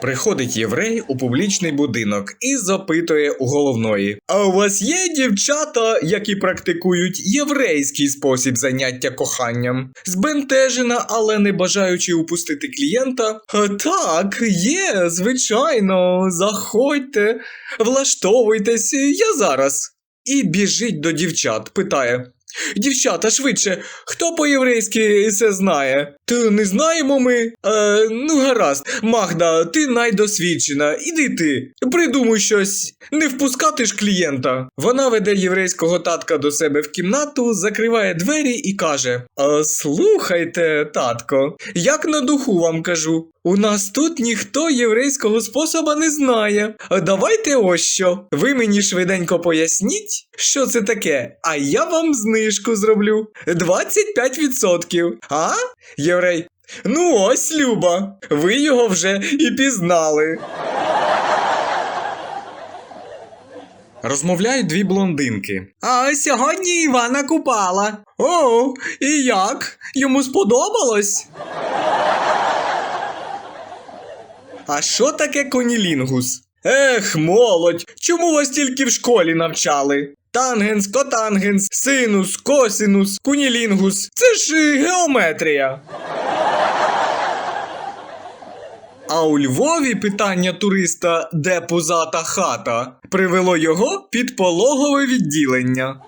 Приходить єврей у публічний будинок і запитує у головної: А у вас є дівчата, які практикують єврейський спосіб заняття коханням? Збентежена, але не бажаючи упустити клієнта. Так, є, звичайно, заходьте, влаштовуйтесь, я зараз. І біжить до дівчат, питає. Дівчата, швидше, хто по-єврейськи це знає? Та не знаємо ми. Е, ну, гаразд, Магда, ти найдосвідчена. Іди ти, придумай щось, не впускати ж клієнта. Вона веде єврейського татка до себе в кімнату, закриває двері і каже: «А, Слухайте, татко, як на духу вам кажу. У нас тут ніхто єврейського способа не знає. Давайте ось що. Ви мені швиденько поясніть, що це таке, а я вам знижку зроблю. 25%. А? Єврей. Ну ось, Люба, ви його вже і пізнали. Розмовляють дві блондинки. А сьогодні Івана купала. О, і як? Йому сподобалось? А що таке конілінгус? Ех, молодь, чому вас тільки в школі навчали? Тангенс, котангенс, синус, косинус, кунілінгус. Це ж геометрія. А у Львові питання туриста, де пузата хата, привело його під пологове відділення.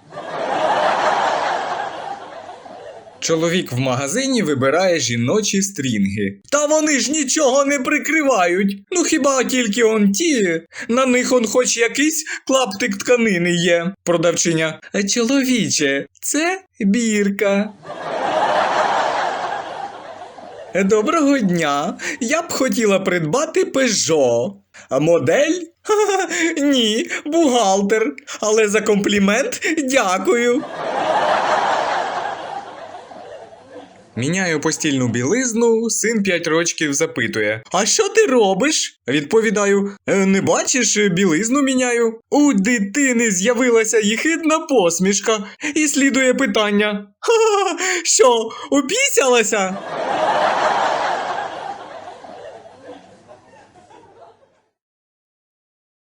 Чоловік в магазині вибирає жіночі стрінги. Та вони ж нічого не прикривають. Ну хіба тільки он ті, на них он хоч якийсь клаптик тканини є. Продавчиня. «Е, Чоловіче, це бірка. Доброго дня. Я б хотіла придбати Peugeot. А модель? Ха-ха, ні, бухгалтер. Але за комплімент дякую. Міняю постільну білизну, син 5 рочків запитує: А що ти робиш? Відповідаю: «Е, Не бачиш, білизну міняю. У дитини з'явилася їхидна посмішка, і слідує питання: Ха-ха, що, упісялася?